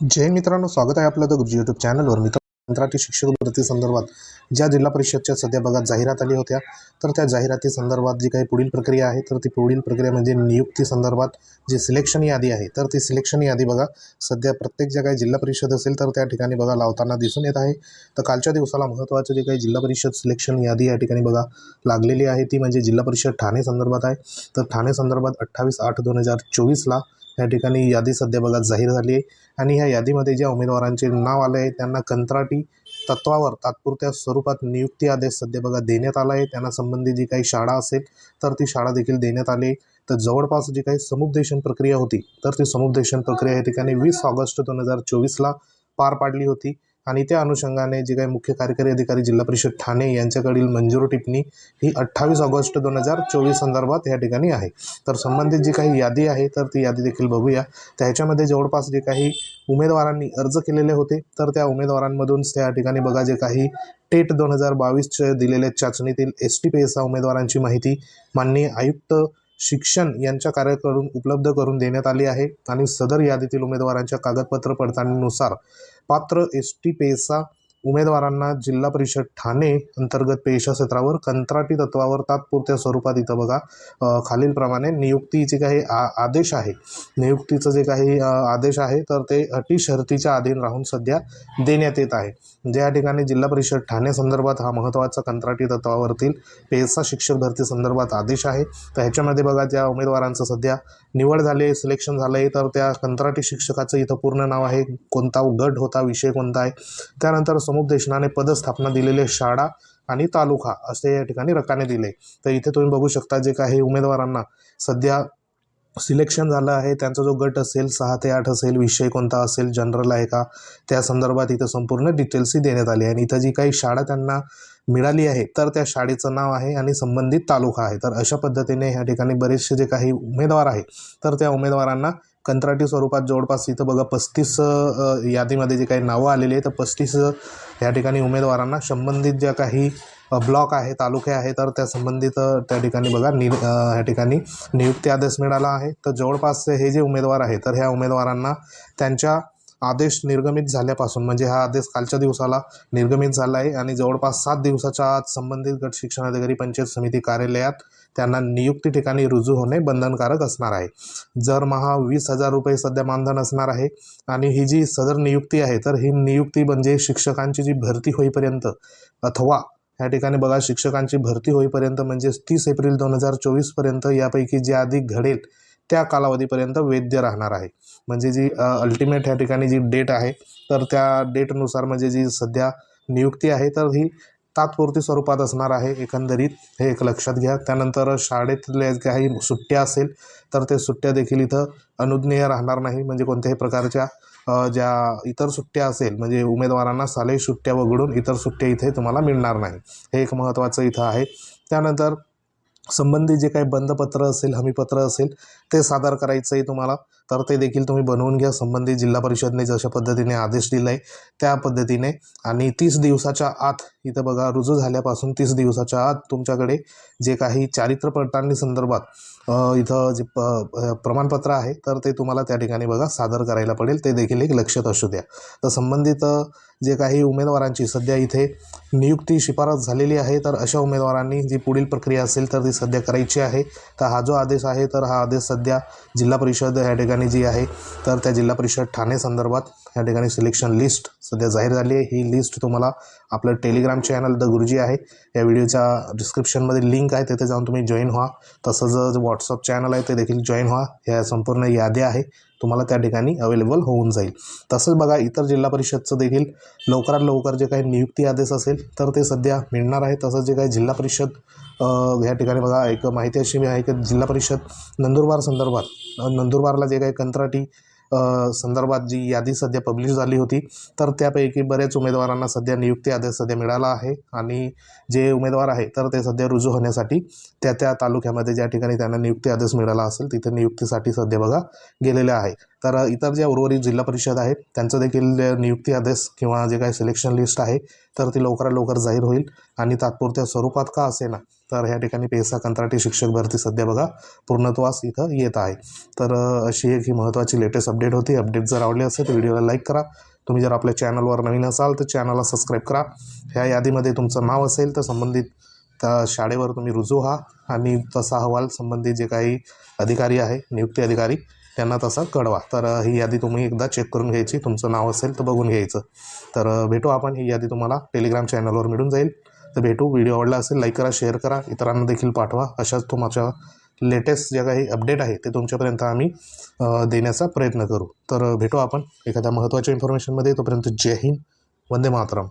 जय मित्रांनो स्वागत आहे आपलं द गुरुजी यूट्यूब चॅनलवर मित्र कंत्राटी शिक्षक भरती संदर्भात ज्या जिल्हा परिषदच्या सध्या बघा जाहिरात आली होत्या तर त्या जाहिराती संदर्भात जी काही पुढील प्रक्रिया आहे तर ती पुढील प्रक्रिया म्हणजे नियुक्ती संदर्भात जी सिलेक्शन यादी आहे तर ती सिलेक्शन यादी बघा सध्या प्रत्येक ज्या काही जिल्हा परिषद असेल तर त्या ठिकाणी बघा लावताना दिसून येत आहे. तर कालच्या दिवसाला महत्त्वाचं जे काही जिल्हा परिषद सिलेक्शन यादी या ठिकाणी बघा लागलेली आहे ती म्हणजे जिल्हा परिषद ठाणे संदर्भात आहे. तर ठाणे संदर्भात अठ्ठावीस आठ दोन हजार चोवीसला या ठिकाणी यादी सध्या बघा जाहीर झाली आहे. आणि ह्या यादीमध्ये ज्या उमेदवारांचे नाव आले आहे त्यांना कंत्राटी तत्वावर तात्पुरत्या स्वरूपात नियुक्ती आदेश सध्या बघा देण्यात आला आहे. त्यांना संबंधित जी काही शाळा असेल तर ती शाळा देखील देण्यात आली आहे. तर जवळपास जी काही समुपदेशन प्रक्रिया होती तर ती समुपदेशन प्रक्रिया या ठिकाणी वीस ऑगस्ट दोन हजार चोवीसला पार पाडली होती. आणि त्या अनुषंगाने जे काही मुख्य कार्यकारी अधिकारी जिल्हा परिषद ठाणे यांच्याकडील मंजूर टिप्पणी ही अठ्ठावीस ऑगस्ट दोन हजार चोवीस संदर्भात या ठिकाणी आहे. तर संबंधित जी काही यादी आहे तर ती यादी देखील बघूया. तर ह्याच्यामध्ये जवळपास जे काही उमेदवारांनी अर्ज केलेले होते तर त्या उमेदवारांमधून त्या ठिकाणी बघा जे काही टेट दोन हजार बावीसच्या दिलेल्या चाचणीतील एस टी पी एस उमेदवारांची माहिती माननीय आयुक्त शिक्षण यांच्या कार्याकडून उपलब्ध करून देण्यात आली आहे आणि सदर यादीतील उमेदवारांच्या कागदपत्र पडताळणीनुसार पात्र एस टी पेसा उमेदवारांना जिल्हा परिषद ठाणे अंतर्गत पेशा क्षेत्रावर कंत्राटी तत्वावर तात्पुरत्या स्वरूपात इथं बघा खालीलप्रमाणे नियुक्तीचे काही आ आदेश आहे. नियुक्तीचं जे काही आदेश आहे तर ते अटी शर्तीच्या अधीन राहून सध्या देण्यात येत आहे. जे या ठिकाणी जिल्हा परिषद ठाणे संदर्भात हा महत्त्वाचा कंत्राटी तत्वावरतील पेसा शिक्षक भरती संदर्भात आदेश आहे तर ह्याच्यामध्ये बघा ज्या उमेदवारांचं सध्या निवड झाली सिलेक्शन झालं आहे तर त्या कंत्राटी शिक्षकाचं इथं पूर्ण नाव आहे कोणता गट होता विषय कोणता आहे. त्यानंतर समुपदेशनाने पदस्थापना दिलेले शाळा आणि तालुका असे या ठिकाणी रकाने दिले. तर इथे तुम्ही बघू शकता जे काही उमेदवारांना सध्या सिलेक्शन झालं आहे. त्यांचा जो गट असेल सहा ते आठ असेल विषय कोणता असेल जनरल आहे का त्या संदर्भात इथं संपूर्ण डिटेल्सही देण्यात आली आहे. आणि इथं जी काही शाळा त्यांना मिळाली आहे तर त्या शाळेचं नाव आहे आणि संबंधित तालुका आहे. तर अशा पद्धतीने ह्या ठिकाणी बरेचसे जे काही उमेदवार आहे तर त्या उमेदवारांना कंत्राटी स्वरूपात जवळपास इथं बघा पस्तीस यादीमध्ये जे काही नावं आलेली आहे तर पस्तीस या ठिकाणी उमेदवारांना संबंधित ज्या काही ब्लॉक आहे तालुके आहे तर त्या संबंधित त्या ठिकाणी बघा नि ह्या ठिकाणी नियुक्ती आदेश मिळाला आहे. तर जवळपास हे जे उमेदवार आहे तर ह्या उमेदवारांना त्यांच्या आदेश निर्गमित झाल्यापासून म्हणजे हा आदेश कालच्या दिवसाला निर्गमित झाला आहे आणि जवळपास सात दिवसाच्या आत संबंधित गट शिक्षणाधिकारी पंचायत समिती कार्यालयात त्यांना नियुक्ती ठिकाणी रुजू होणे बंधनकारक असणार आहे. जर महा वीस हजार रुपये सध्या मानधन असणार आहे आणि ही जी सदर नियुक्ती आहे तर ही नियुक्ती म्हणजे शिक्षकांची जी भरती होईपर्यंत अथवा या ठिकाणी बघा शिक्षकांची भरती होईपर्यंत म्हणजे तीस एप्रिल दोन हजार चोवीसपर्यंत यापैकी जे आधी घडेल त्या कालावधीपर्यंत वैद्य राहणार आहे. म्हणजे जी अल्टिमेट या ठिकाणी जी डेट आहे तर त्या डेटनुसार म्हणजे जी सध्या नियुक्ती आहे तर ही तात्पुरती स्वरूपात असणार आहे. एकंदरीत हे एक लक्षात घ्या. त्यानंतर शाळेतल्या काही सुट्ट्या असेल तर ते सुट्ट्या देखील इथं अनुज्ञेय राहणार नाही. म्हणजे कोणत्याही प्रकारच्या ज्या इतर सुट्ट्या असेल म्हणजे उमेदवारांना साले सुट्ट्या वगळून इतर सुट्ट्या इथे तुम्हाला मिळणार नाही. हे एक महत्त्वाचं इथं आहे. त्यानंतर संबंधित जे काही बंधपत्र असेल हमीपत्र असेल ते सादर करायचंही तुम्हाला. तर ते देखील तुम्ही बनवून घ्या. संबंधित जिल्हा परिषदने जशा पद्धतीने आदेश दिला आहे त्या पद्धतीने. आणि तीस दिवसाच्या आत इथं बघा रुजू झाल्यापासून तीस दिवसाच्या आत तुमच्याकडे जे काही चारित्र पडताळणी संदर्भात इथं जे प प्रमाणपत्र आहे तर ते तुम्हाला त्या ठिकाणी बघा सादर करायला पडेल. ते देखील एक लक्षात असू द्या. तर संबंधित जे काही उमेदवारांची सध्या इथे नियुक्ती शिफारस झालेली आहे तर अशा उमेदवारांनी जी पुढील प्रक्रिया असेल तर ती सध्या करायची आहे. तर हा जो आदेश आहे तर हा आदेश सध्या जिल्हा परिषद या ठिकाणी जी आहे तर त्या जिल्हा परिषद ठाणे संदर्भात या ठिकाणी सिलेक्शन लिस्ट सध्या जाहीर झाली आहे. ही लिस्ट तुम्हाला आपलं टेलिग्राम चॅनल द गुरुजी आहे. या व्हिडिओच्या डिस्क्रिप्शनमध्ये लिंक आहे. तिथे जाऊन तुम्ही जॉईन व्हा. तसंच व्हॉट्सअप चॅनल आहे ते देखील जॉईन व्हा. ह्या संपूर्ण याद्या आहे. तुम्हाला त्या ठिकाणी अवेलेबल होऊन जाईल. तसंच बघा इतर जिल्हा परिषदचं देखील लवकरात लवकर जे काही नियुक्ती आदेश असेल तर ते सध्या मिळणार आहे. तसंच जे काही जिल्हा परिषद ह्या या ठिकाणी बघा एक माहिती अशी आहे की जिल्हा परिषद नंदुरबार संदर्भात नंदुरबारला जे काही कंत्राटी संदर्भात जी यादी सध्या पब्लिश झाली होती तर त्यापैकी बरेच उमेदवारांना सध्या नियुक्ती आदेश सध्या मिळाला आहे. आणि जे उमेदवार आहे तर ते सध्या रुजू होण्यासाठी त्या त्या तालुक्यामध्ये ज्या ठिकाणी त्यांना नियुक्ती आदेश मिळाला असेल तिथे नियुक्तीसाठी सध्या बघा गेलेले आहे. तर इतर ज्या उर्वरित जिल्हा परिषद आहेत त्यांचं देखील नियुक्ती आदेश किंवा जे काही सिलेक्शन लिस्ट आहे तर ती लवकरात लवकर जाहीर होईल. आणि तात्पुरत्या स्वरूपात का असे ना तर ह्या ठिकाणी पेसा कंत्राटी शिक्षक भरती सध्या बघा पूर्णत्वास इथं येत आहे. तर अशी एक ही महत्त्वाची लेटेस्ट अपडेट होती. अपडेट जर आवडली असेल तर व्हिडिओला लाईक करा. तुम्ही जर आपल्या चॅनलवर नवीन असाल तर चॅनलला सबस्क्राईब करा. ह्या यादीमध्ये तुमचं नाव असेल तर संबंधित त्या शाळेवर तुम्ही रुजू व्हा आणि तसा अहवाल संबंधित जे काही अधिकारी आहे नियुक्ती अधिकारी त्यांना तसा कळवा. तर ही यादी तुम्ही एकदा चेक करून घ्यायची. तुमचं नाव असेल तर बघून घ्यायचं. तर भेटू आपण. ही यादी तुम्हाला टेलिग्राम चॅनलवर मिळून जाईल. तर भेटू. व्हिडिओ आवडला असेल लाईक करा शेअर करा. इतरांना देखील पाठवा. अशाच तुमच्या लेटेस्ट ज्या काही अपडेट आहे ते तुमच्यापर्यंत आम्ही देण्याचा प्रयत्न करू. तर भेटू आपण एखाद्या महत्त्वाच्या इन्फॉर्मेशनमध्ये तोपर्यंत जय हिंद. वंदे मातरम.